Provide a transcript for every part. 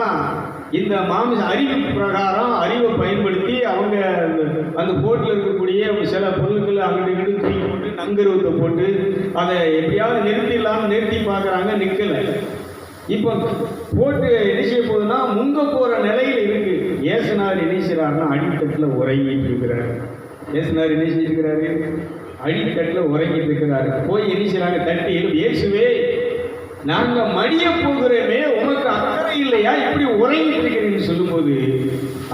ஆனால் இந்த மாமிச அறிவு பிரகாரம் அறிவை பயன்படுத்தி அவங்க அந்த- போட்டில் இருக்கக்கூடிய சில பொருட்களை அங்கிட்டு இங்கிட்டு தூக்கி போட்டு நங்கருவத்தை போட்டு அதை எப்படியாவது நிறுத்திடலாம்னு நிறுத்தி பார்க்குறாங்க நிற்கலை இப்போ போட்டு என்ன செய்ய போகுதுன்னா முங்க போகிற நிலையில் இருக்கு. ஏசுனார் என்ன செய்கிறாருன்னா அடித்தட்டில் உறங்கிட்டு இருக்கிறாரு. ஏசுனார் என்ன செஞ்சிருக்கிறாரு? அடித்தட்டில் உறங்கிட்டு இருக்கிறாரு. போய் என்ன செய்கிறாங்க தட்டி இயேசுவே நாங்கள் மடிய போகிறோமே உமக்கு அக்கறை இல்லையா எப்படி உறங்கிட்டு இருக்கிறீங்கன்னு சொல்லும்போது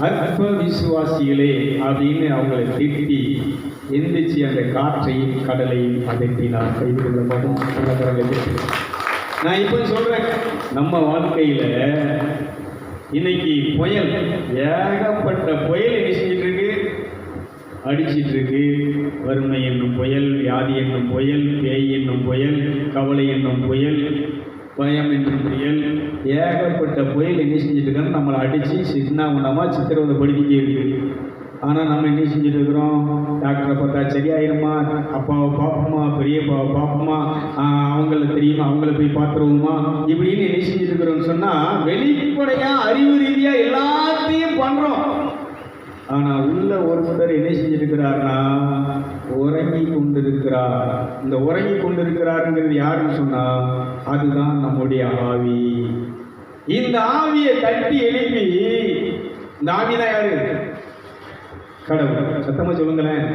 அற்ப விசுவாசிகளே அப்படின்னு அவங்களை திட்டி எந்திரிச்சு அந்த காற்றையும் கடலையும் அதட்டினார் கைது கொள்ள மாட்டோம் நான் இப்போ சொல்றேன் நம்ம வாழ்க்கையில இன்னைக்கு புயல் ஏகப்பட்ட புயல் என்ன செஞ்சிட்டு இருக்கு அடிச்சிட்டு இருக்கு வறுமை என்னும் புயல் வியாதி என்னும் புயல் பேய் என்னும் புயல் கவலை என்னும் புயல் பயம் என்னும் புயல் ஏகப்பட்ட புயல் என்ன செஞ்சுட்டு இருக்காங்க நம்மளை அடித்து சின்ன உண்டமாக சித்திரவதைப்படுத்திட்டே இருக்கு. ஆனால் நம்ம என்ன செஞ்சுட்டு இருக்கிறோம்? டாக்டரை பார்த்தா சரியாயிருமா? அப்பாவை பார்ப்போமா? பெரியப்பாவை பார்ப்போமா? அவங்கள தெரியுமா? அவங்கள போய் பார்த்துருவோமா? இப்படின்னு என்ன செஞ்சுட்டு இருக்கிறோம்னு சொன்னால் வெளிப்படையாக அறிவு ரீதியாக எல்லாத்தையும் பண்ணுறோம் ஆனா உள்ள ஒருத்தர் என்ன செஞ்சிருக்கிறார்னா உறங்கி கொண்டிருக்கிறார். இந்த உறங்கி கொண்டிருக்கிறாருங்கிறது யாருன்னு சொன்னா அதுதான் நம்முடைய ஆவி. இந்த ஆவியை தட்டி எழுப்பி இந்த ஆவிதான் யாரு? கடவுள். சத்தமா சொல்லுங்களேன்.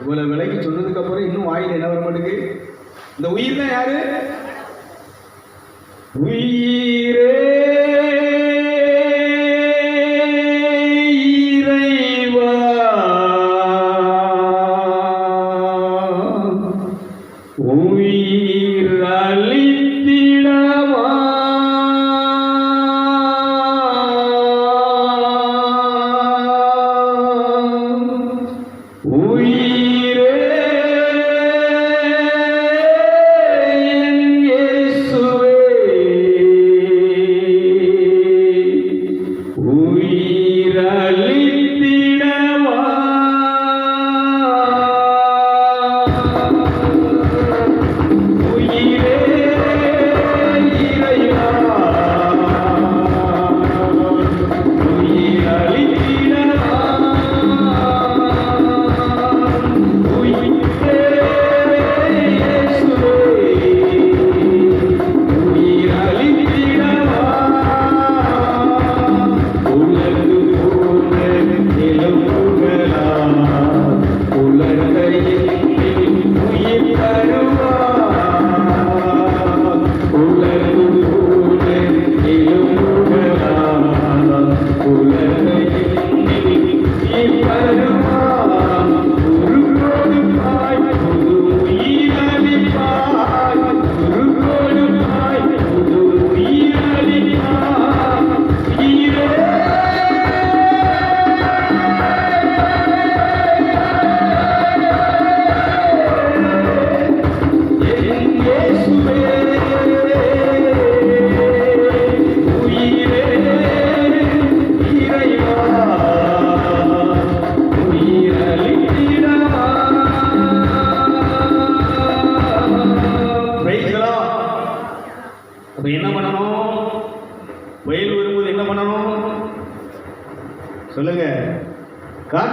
இவ்வளவு விலைக்கு சொன்னதுக்கு அப்புறம் இன்னும் வாயில் என்ன வர மாட்டேங்குது இந்த உயிர் தான் யாரு? உயிர்.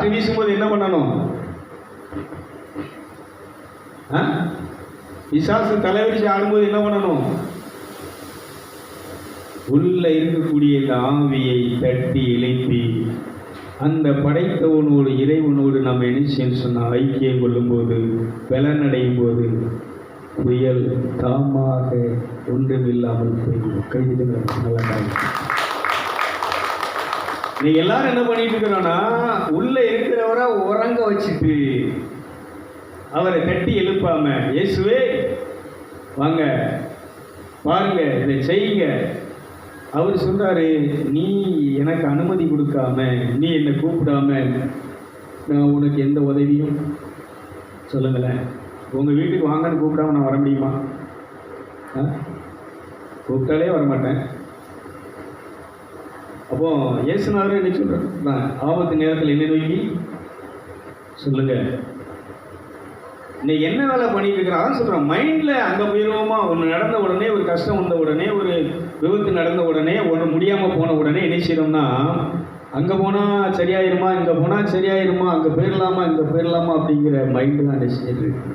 காற்று வீசும்போது என்ன பண்ணணும்? ஆ? தலைவரிச்சு ஆடும்போது என்ன பண்ணணும்? உள்ள இருக்கக்கூடிய இந்த ஆவியை தட்டி எழுப்பி அந்த படைத்தவனோடு இறைவனோடு நம்ம என்ன சொன்னால் ஐக்கியம் கொள்ளும்போது பலனடையும் போது புயல் தாமாக ஒன்றுமில்லாமல் போய்விடும். கைது நல்லா நீ எல்லாரும் என்ன பண்ணிட்டு இருக்கிறோம்னா உள்ள இருக்கிறவரை உறங்க வச்சுட்டு அவரை தட்டி எழுப்பாம இயேசுவே வாங்க பாருங்க இதை செய்யுங்க. அவர் சொல்றாரு நீ எனக்கு அனுமதி கொடுக்காம நீ என்னை கூப்பிடாம நான் உனக்கு எந்த உதவியும் சொல்லுங்களேன் உங்கள் வீட்டுக்கு வாங்கன்னு கூப்பிடாம நான் வர முடியுமா? ஆ? கூப்பிட்டாலே வரமாட்டேன். அப்போ இயேசுநாதர் என்ன சொல்றாரு? ஆபத்து நேரத்தில் என்ன நோக்கி சொல்லுங்க. நீ என்ன வேலை பண்ணிட்டு இருக்கிறான் அதான் மைண்டில் அங்கே போயிடுவோமா ஒன்று நடந்த உடனே ஒரு கஷ்டம் வந்த உடனே ஒரு விபத்து நடந்த உடனே ஒன்று முடியாமல் போன உடனே என்ன செய்யணும்னா அங்கே போனால் சரியாயிருமா? இங்கே போனால் சரியாயிருமா? அங்கே போயிடலாமா இங்கே போயிடலாமா அப்படிங்கிற மைண்டு தான் நினைச்சிட்டு இருக்கு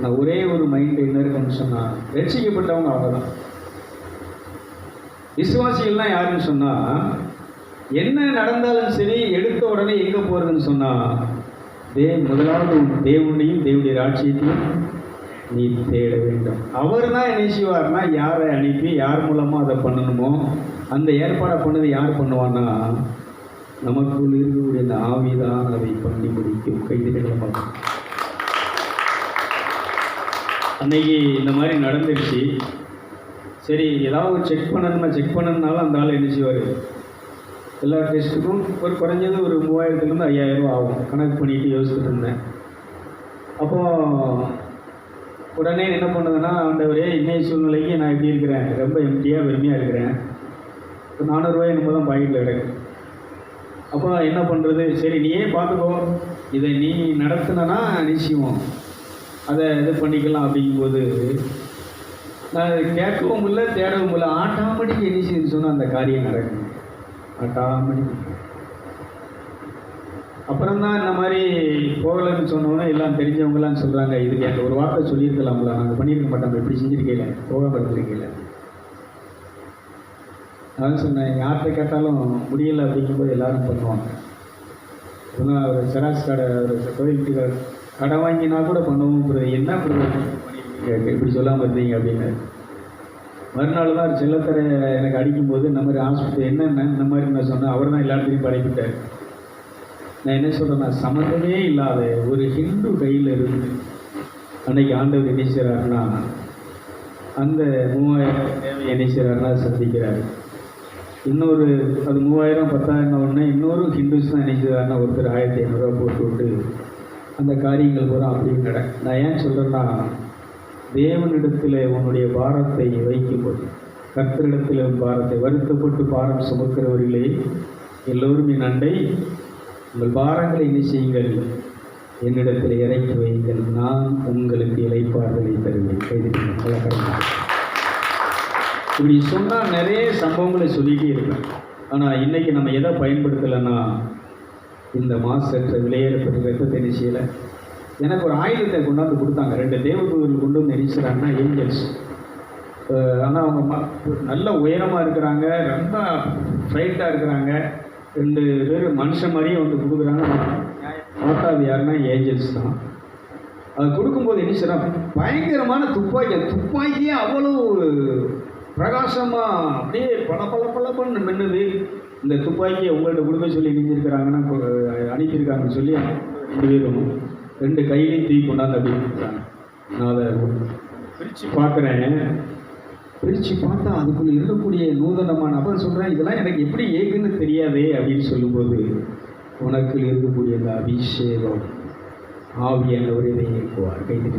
நான் ஒரே ஒரு மைண்டு என்ன இருக்குன்னு சொன்னா ரட்சிக்கப்பட்டவங்க அவ்வளோதான் விசுவாசிகள்லாம் யாருன்னு சொன்னால் என்ன நடந்தாலும் சரி எடுத்த உடனே எங்கே போகிறதுன்னு சொன்னால் தே முதலாவது தேவனையும் தேவனுடைய ராட்சியத்தையும் நீ தேட வேண்டும். அவர் தான் என்ன செய்வார்னா யாரை அனுப்பி யார் மூலமாக அதை பண்ணணுமோ அந்த ஏற்பாடை பண்ணது யார் பண்ணுவான்னா நமக்குள் இருக்கக்கூடிய இந்த ஆவிதான் அதை பண்ணி முடிக்கும். கைதிகளை அன்னைக்கு இந்த மாதிரி நடந்துருச்சு. சரி ஏதாவது செக் பண்ணணும்னா செக் பண்ணணுனாலும் அந்த ஆள் என்ன செய்வார் எல்லா டெஸ்ட்டுக்கும் ஒரு குறைஞ்சது ஒரு மூவாயிரத்துலேருந்து ஐயாயிரம் ரூபா ஆகும். கணக்கு பண்ணிட்டு யோசிச்சுட்டு இருந்தேன். அப்போ உடனே என்ன பண்ணுதுன்னா ஆண்டவரே இன்னைய சூழ்நிலைக்கு நான் எப்படி இருக்கிறேன். ரொம்ப எம்டியாக வெறுமையாக இருக்கிறேன். இப்போ நானூறுரூவாய் என்னமோ தான் பாக்கெட்டில் கிடக்கு. அப்போ என்ன பண்ணுறது சரி நீயே பார்த்துக்கோ. இதை நீ நடத்தினா நிச்சயம் அதை இது பண்ணிக்கலாம் அப்படிங்கும்போது நான் கேட்கவும் இல்லை தேடவும் இல்லை ஆட்டாமடிக்கு என்ன செய்யுன்னு சொன்னால் அந்த காரியம் நடக்கும் ஆட்டாமடி. அப்புறம் தான் இந்த மாதிரி போகலன்னு சொன்னோன்னே எல்லாம் தெரிஞ்சவங்களாம் சொல்கிறாங்க இதுக்கு எனக்கு ஒரு வார்த்தை சொல்லியிருக்கலாம்ல நாங்கள் பண்ணியிருக்க மாட்டோம் எப்படி செஞ்சுருக்கீங்க போகாமல் அதான் சொன்னேன் யார்கிட்ட கேட்டாலும் முடியல அப்படிங்கும்போது எல்லாரும் பண்ணுவாங்க. ஆனால் ஒரு செராக்ஸ் கடை ஒரு கோயிலுக்கு கடை- வாங்கினா கூட பண்ணுவோம் என்ன பண்ணிருக்கீங்க இப்படி சொல்லாமல் இருந்தீங்க அப்படின்னு. மறுநாள் தான் செல்லத்தரை எனக்கு அடிக்கும்போது இந்த மாதிரி ஆஸ்பத்திரி என்னென்ன இந்த மாதிரி நான் சொன்னேன். அவர் தான் எல்லாத்தையும் படைப்பிட்டார் நான் என்ன சொல்கிறேன்னா சம்மந்தமே இல்லாத ஒரு ஹிந்து கையில் இருந்து அன்னைக்கு ஆண்டவர் என்ன செய்கிறாருன்னா அந்த மூவாயிரம் தேவை என்ன செய்கிறாருன்னா சந்திக்கிறார். இன்னொரு அது மூவாயிரம் பத்தாயிரம் உடனே இன்னொரு ஹிந்துஸ் தான் என்ன ஒருத்தர் ஆயிரத்தி ஐநூறுரூவா போட்டு விட்டு அந்த காரியங்கள் பூரா அப்படியே நட நான் ஏன் சொல்கிறேன்னா தேவனிடத்தில் உன்னுடைய பாரத்தை வைக்கும்போது கர்த்தரிடத்தில் உன் பாரத்தை வருத்தப்பட்டு பாரம் சுமக்கிறவர்களே எல்லோரும் என் அண்டை உங்கள் பாரங்களை என்ன செய்யுங்கள். என்னிடத்தில் இறக்கி வையுங்கள். நான் உங்களுக்கு இலைப்பாறுதலை தருவேன். கைது இப்படி சொன்னால் நிறைய சம்பவங்களை சொல்லிகிட்டே இருக்கேன் ஆனால் இன்றைக்கி நம்ம எதை பயன்படுத்தலைன்னா இந்த மாசற்ற விலையேறப்பட்ட ரத்தத்தை என்ன செய்யலை. எனக்கு ஒரு ஆயுதத்தை கொண்டாந்து கொடுத்தாங்க. ரெண்டு தேவதூதர்கள் கொண்டு வந்து நெரிசுறாங்கன்னா ஏஞ்சல்ஸ் ஆனால் அவங்க ம- நல்ல உயரமாக இருக்கிறாங்க ரொம்ப ஃப்ரைட்டாக இருக்கிறாங்க. ரெண்டு பேர் மனுஷன் மாதிரியே வந்து கொடுக்குறாங்க. பார்த்தா யாருன்னா ஏஞ்சல்ஸ் தான். அது கொடுக்கும்போது என்ன சார் பயங்கரமான துப்பாக்கி துப்பாக்கியே அவ்வளோ பிரகாசமாக அப்படியே பல பல பல பண்ணு மின்னுது. இந்த துப்பாக்கியை உங்கள்கிட்ட கொடுக்க சொல்லி நெஞ்சிருக்கிறாங்கன்னா இப்போ அனுப்பியிருக்காங்கன்னு சொல்லி ரெண்டு பேரும் ரெண்டு கையிலையும் தூக்கி கொண்டாந்து அப்படி கொடுக்குறாங்க. நான் அதை பிரித்து பார்க்குறேன். பிரித்து பார்த்தா அதுக்குள்ள இருக்கக்கூடிய நூதனமான அப்போ சொல்கிறேன் இதெல்லாம் எனக்கு எப்படி ஏக்குன்னு தெரியாதே அப்படின்னு சொல்லும்போது உனக்கு இருக்கக்கூடிய அந்த அபிஷேகம் ஆவியானவர் இதை இயக்குவார் கைது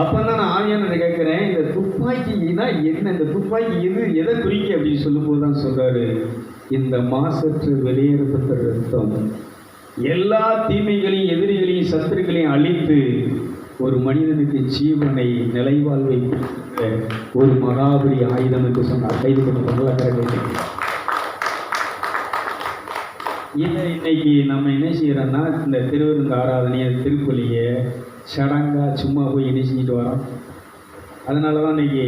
அப்போ தான் நான் ஆவியானவரை கேட்குறேன் இந்த துப்பாக்கினா என்ன இந்த துப்பாக்கி எது எதை குறிக்க? அப்படின்னு சொல்லும்போது தான் சொல்கிறாரு இந்த மாசற்று வெளியேறப்பட்ட ரத்தம் எல்லா தீமைகளையும் எதிரிகளையும் சத்துருக்களையும் அழித்து ஒரு மனிதனுக்கு ஜீவனை நிலைவாழ்வை ஒரு மகாபலி ஆயுதம் என்று சொன்னார். கைது பண்ண இதை இன்னைக்கு நம்ம என்ன செய்யறோம்னா இந்த திருவிருந்த ஆராதனையை திருப்பலியை சடங்கா சும்மா போய் என்ன செஞ்சுட்டு வரோம். அதனால தான் இன்னைக்கு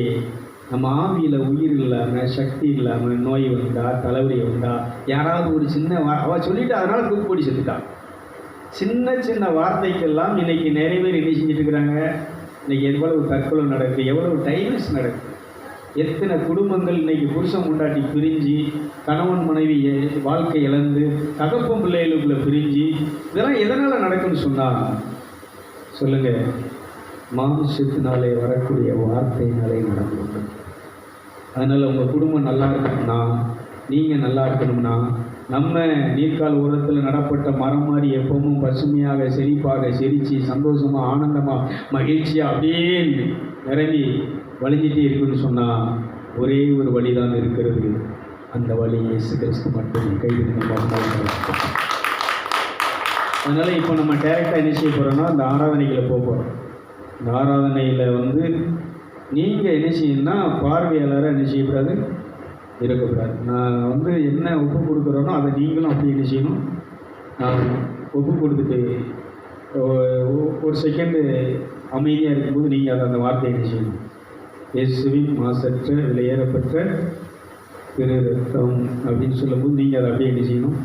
நம்ம ஆவியில் உயிர் இல்லாமல் சக்தி இல்லாமல் நோய் வந்தா தலைவலி வந்தா யாராவது ஒரு சின்ன வா அவ சொல்லிட்டு அதனால் தூக்கு போடி செத்துட்டான். சின்ன சின்ன வார்த்தைக்கெல்லாம் இன்னைக்கு நிறைய பேர் என்ன செஞ்சுட்டு இருக்கிறாங்க? இன்னைக்கு எவ்வளவு தற்கொலை நடக்குது எவ்வளவு டைவர்ஸ் நடக்குது எத்தனை குடும்பங்கள் இன்னைக்கு புருஷன் முண்டாட்டி பிரிஞ்சு கணவன் மனைவி வாழ்க்கை இழந்து தகப்பம் பிள்ளைகளுக்குள்ள பிரிஞ்சு இதெல்லாம் எதனால் நடக்குன்னு சொன்னால் சொல்லுங்க. மாம்சத்தினாலே வரக்கூடிய வார்த்தையினாலே நடக்கும் அதனால் உங்கள் குடும்பம் நல்லா இருக்கணும்னா நீங்கள் நல்லா இருக்கணும்னா நம்ம நீர்க்கால் ஓரத்தில் நடப்பட்ட மரம் மாதிரி எப்பவும் பசுமையாக செழிப்பாக சிரித்து சந்தோஷமாக ஆனந்தமாக மகிழ்ச்சியாக அப்படியே நிரம்பி வழிஞ்சிட்டே இருக்குன்னு சொன்னால் ஒரே ஒரு வழி தான் இருக்கிறது. அந்த வழி இயேசு கிறிஸ்து மட்டுமே. கைது அதனால் இப்போ நம்ம டேரெக்டாக என்ன செய்ய போகிறோம்னா அந்த ஆராதனைகளை போக போகிறோம் இந்த ஆராதனையில் வந்து நீங்கள் என்ன செய்யணும்னா பார்வையாளராக என்ன செய்யக்கூடாது? இருக்கக்கூடாது நான் வந்து என்ன ஒப்பு கொடுக்குறேனோ அதை நீங்களும் அப்படி என்ன செய்யணும்? நான் ஒப்பு கொடுத்துட்டு ஒரு செகண்டு அமைதியாக இருக்கும்போது நீங்கள் அதை அந்த வார்த்தையை என்ன செய்யணும்? இயேசுவின் மாசற்ற விலையேறப்பட்ட திரு ரத்தம் அப்படின்னு சொல்லும்போது நீங்கள் அதை அப்படியே என்ன செய்யணும்?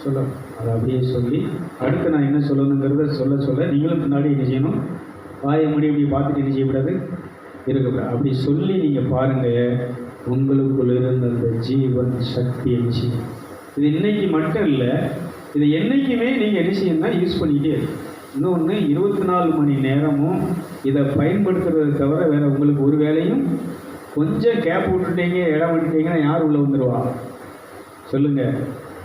சொல்ல அதை அப்படியே சொல்லி அடுத்து நான் என்ன சொல்லணுங்கிறத சொல்ல சொல்ல நீங்களும் பின்னாடி என்ன செய்யணும்? வாயை முடி இப்படி பார்த்துட்டு என்ன செய்யக்கூடாது? இருக்கக்கூடாது அப்படி சொல்லி நீங்கள் பாருங்கள் உங்களுக்குள்ள இருந்த அந்த ஜீவன் சக்தி என்ன இது இன்னைக்கு மட்டும் இல்லை இது என்றைக்குமே நீங்கள் என்ன செய்யணும்னா யூஸ் பண்ணிக்கிட்டே இருக்கு இன்னொன்று இருபத்தி நாலு மணி நேரமும் இதை பயன்படுத்துறது தவிர வேறு உங்களுக்கு ஒரு வேலையும் கொஞ்சம் கேப் விட்டுட்டீங்க இடம் விட்டுட்டீங்கன்னா யார் உள்ளே வந்துடுவா சொல்லுங்கள்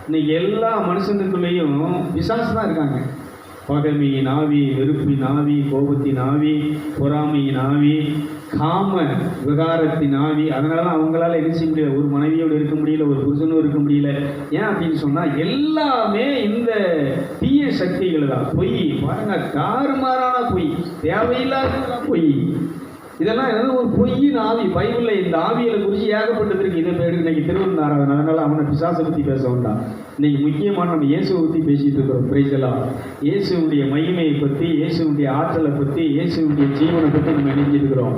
இன்னைக்கு எல்லா மனுஷனுக்குள்ளேயும் பிசாசு தான் இருக்காங்க. பகைமையின் ஆவி வெறுப்பின் ஆவி கோபத்தின் ஆவி பொறாமையின் ஆவி காம விகாரத்தின் ஆவி அதனால தான் அவங்களால என்ன செய்ய முடியல ஒரு மனைவியோடு இருக்க முடியல ஒரு புருஷனும் இருக்க முடியல. ஏன் அப்படின்னு சொன்னால் எல்லாமே இந்த தீய சக்திகள் தான் பொய் பாருங்க தாறுமாறான பொய் தேவையில்லாத பொய். இதெல்லாம் என்னது? ஒரு பொய்யின் ஆவி பைபிளில் இந்த ஆவிகளை குறித்து ஏகப்பட்டது இருக்கு இதை பேருக்கு இன்னைக்கு திருவண்ணாரன் அதனால அவனை பிசாசை பற்றி பேச வேண்டாம். இன்னைக்கு முக்கியமாக நம்ம இயேசுவை பற்றி பேசிட்டு இருக்கிறோம். பிரைசலாம் இயேசுடைய மகிமையை பற்றி இயேசுடைய ஆற்றலை பற்றி இயேசுடைய ஜீவனை பற்றி நம்ம நினைஞ்சிருக்கிறோம்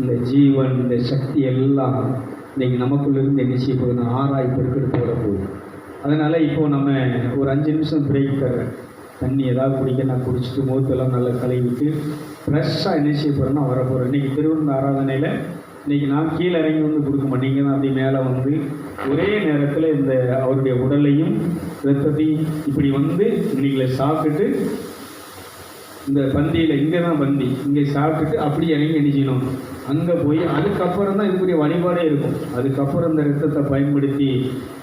இந்த ஜீவன் இந்த சக்தி எல்லாம் இன்னைக்கு நமக்குள்ள இருந்து என்ன செய்ய போகுது ஆராய் பெருக்கெடுத்து வரப்போகுது அதனால இப்போ நம்ம ஒரு அஞ்சு நிமிஷம் பிரேக் தர்றேன். தண்ணி ஏதாவது குடிக்க நான் குடிச்சிட்டு முகத்தெல்லாம் நல்லா கழுவிட்டு ஃப்ரெஷ்ஷாக என்ன செய்ய போகிறேன்னா வர போகிறேன் இன்றைக்கி திருவிருந்த ஆராதனையில் இன்றைக்கி நான் கீழே இறங்கி வந்து கொடுக்க மாட்டீங்க தான் அப்படி மேலே வந்து ஒரே நேரத்தில் இந்த அவருடைய உடலையும் ரத்தத்தையும் இப்படி வந்து இன்னைக்கு சாப்பிட்டுட்டு இந்த பந்தியில் இங்கே தான் பந்தி. இங்கே சாப்பிட்டுட்டு அப்படி இறங்கி என்ன செய்யணும்? அங்கே போய் அதுக்கப்புறம் தான் இதுக்குரிய வழிபாடே இருக்கும். அதுக்கப்புறம் இந்த ரத்தத்தை பயன்படுத்தி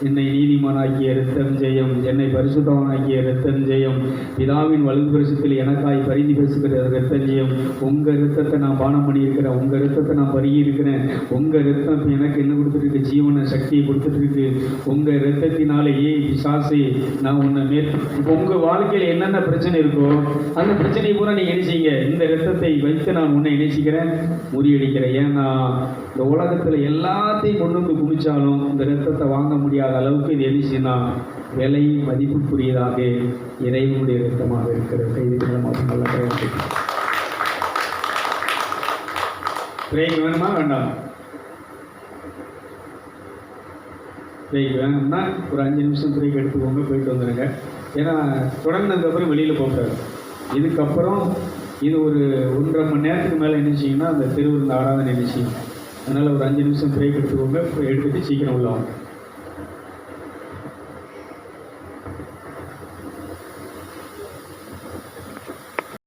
என்னை நீதிமானாக்கிய ரத்தம் ஜெயம் என்னை பரிசுத்தவனாக்கிய ரத்தம் ஜெயம் பிதாவின் வலது பரிசுத்தில் எனக்காய் பரிதி பேசுகிற ரத்தம் ஜெயம் உங்கள் ரத்தத்தை நான் பானம் பண்ணியிருக்கிறேன் உங்கள் ரத்தத்தை நான் பருகி இருக்கிறேன் உங்கள் ரத்தம் எனக்கு என்ன கொடுத்துருக்கு? ஜீவன சக்தியை கொடுத்துட்ருக்கு உங்கள் ரத்தத்தினாலே ஏய் பிசாசு நான் உன்னை மேற் இப்போ உங்கள் வாழ்க்கையில் என்னென்ன பிரச்சனை இருக்கோ அந்த பிரச்சனையை பூரா நீங்கள் என்ன செய்யுங்க? இந்த ரத்தத்தை வைத்து நான் உன்னை இணைச்சிக்கிறேன் முறியடிக்கிறேன் ஏன்னா இந்த உலகத்தில் எல்லாத்தையும் கொண்டு வந்து குடிச்சாலும் இந்த ரத்தத்தை வாங்க முடியாத அளவுக்கு இது என்ன செய்யணும் விலை மதிப்புக்குரியதாக இறைவனுடைய ரத்தமாக இருக்கிறது. இது மாதம் நல்ல பிரேக் வேணுமா? வேண்டாம். பிரேக் வேணும்னா ஒரு அஞ்சு நிமிஷம் பிரேக் எடுத்துக்கோங்க போயிட்டு வந்துடுங்க ஏன்னா தொடங்கினதுக்கப்புறம் வெளியில் போகக்கூடாது. இதுக்கப்புறம் இது ஒரு ஒன்றரை மணி நேரத்துக்கு மேலே என்ன செய்யும்னா அந்த திருவிருந்த ஆராதனை நிச்சயம் அதனால் ஒரு அஞ்சு நிமிஷம் பிரேக் எடுத்துக்கோங்க எடுத்துகிட்டு சீக்கிரம் உள்ளவங்க